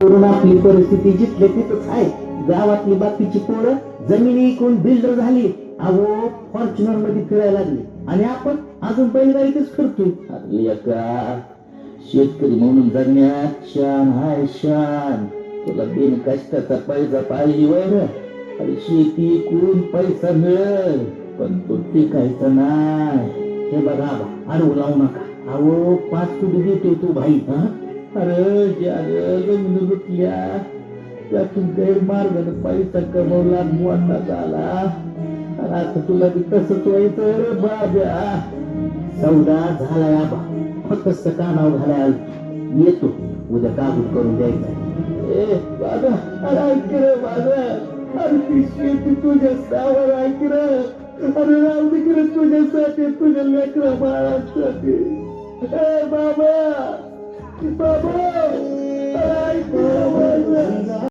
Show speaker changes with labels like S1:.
S1: करून आपली परिस्थिती जिथल्या तिथंच आहे. गावातली बाकीची पोरं जमिनी इकून बिल्डर झाली. अहो फॉर्च्युनरमध्ये फिरायला लागली. आणि आपण अजून बैलगाडीतच फिरतोय. का शेतकरी म्हणून जगण्यात शान हाय शान. तुला बिन कष्टाचा पैसा पाहिजे वर अरे शेती इकून पैसा मिळेल पण तो टिकायचा नाही. हे बघा बा, लावू नका. अहो पाच कुठे देतोय तू भाई हा? अरे ज्या जमीन लुटल्या त्यातून गैरमार्गानं पैसा कमवला मोठा झाला. आणि आता तुला बी तसंच व्हायचं रे बाब्या. सौदा झालाय आबा. फक्त कानावर घालाय येतो. उद्या काबूत करून द्यायचा ए बाबा अरे ऐक रे बाबा अरे ती शेती तुझ्या सावर ऐक रे. अरे राहू दे तुझ्यासाठी तुझ्या लेकरा बाळासाठी. ए बाबा बाबा अरे ऐक